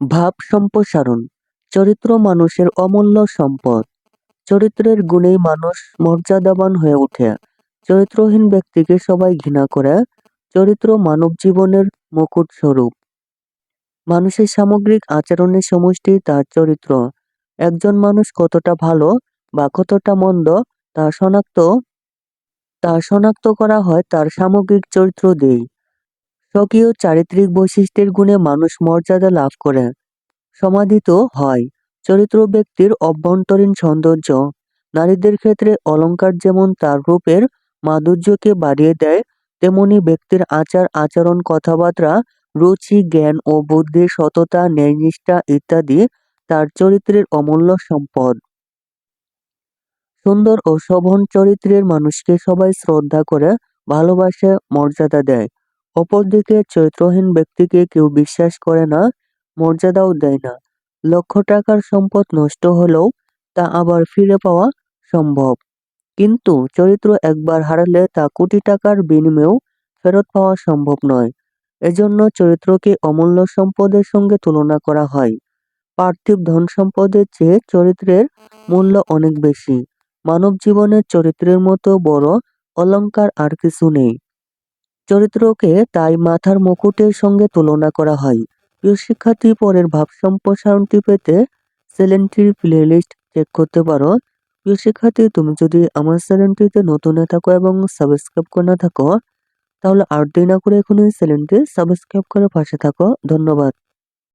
ভাব সম্প্রসারণ, চরিত্র মানুষের অমূল্য সম্পদ। চরিত্রের গুণেই মানুষ মর্যাদাবান হয়ে ওঠে। চরিত্রহীন ব্যক্তিকে সবাই ঘৃণা করে। চরিত্র মানব জীবনের মুকুট স্বরূপ। মানুষের সামগ্রিক আচরণের সমষ্টি তার চরিত্র। একজন মানুষ কতটা ভালো বা কতটা মন্দ তা শনাক্ত তা শনাক্ত করা হয় তার সামগ্রিক চরিত্র দিয়েই। স্বকীয় চারিত্রিক বৈশিষ্ট্যের গুণে মানুষ মর্যাদা লাভ করে। সমাধিত হয়। চরিত্র ব্যক্তির অভ্যন্তরীণ সৌন্দর্য। নারীদের ক্ষেত্রে অলংকার যেমন তার রূপের মাধুর্যকে বাড়িয়ে দেয়, তেমনি ব্যক্তির আচার, আচরণ, কথাবার্তা, রুচি, জ্ঞান ও বুদ্ধির সততা ন্যায়নিষ্ঠা ইত্যাদি তার চরিত্রের অমূল্য সম্পদ। সুন্দর ও শোভন চরিত্রের মানুষকে সবাই শ্রদ্ধা করে, ভালোবাসে, মর্যাদা দেয়। অপরদিকে চরিত্রহীন ব্যক্তিকে কেউ বিশ্বাস করে না, মর্যাদাও দেয় না। লক্ষ টাকার সম্পদ নষ্ট হলেও তা আবার ফিরে পাওয়া সম্ভব। কিন্তু চরিত্র একবার হারালে তা কোটি টাকার বিনিময়েও ফেরত পাওয়া সম্ভব নয়। এজন্য চরিত্রকে অমূল্য সম্পদের সঙ্গে তুলনা করা হয়। পার্থিব ধন সম্পদের চেয়ে চরিত্রের মূল্য অনেক বেশি। মানব জীবনের চরিত্রের মতো বড় অলংকার আর কিছু নেই। চরিত্রকে তাই মাথার মুকুটের সঙ্গে তুলনা করা হয়। প্রিয় শিক্ষার্থী, পরের ভাব সম্প্রসারণটি পেতে চ্যানেলটির প্লেলিস্ট চেক করতে পারো। প্রিয় শিক্ষার্থী, তুমি যদি আমার চ্যানেলটিতে নতুন হয়ে থাকো এবং সাবস্ক্রাইব করে না থাকো, তাহলে আর দেরি না করে এখনই চ্যানেলটি সাবস্ক্রাইব করে পাশে থাকো। ধন্যবাদ।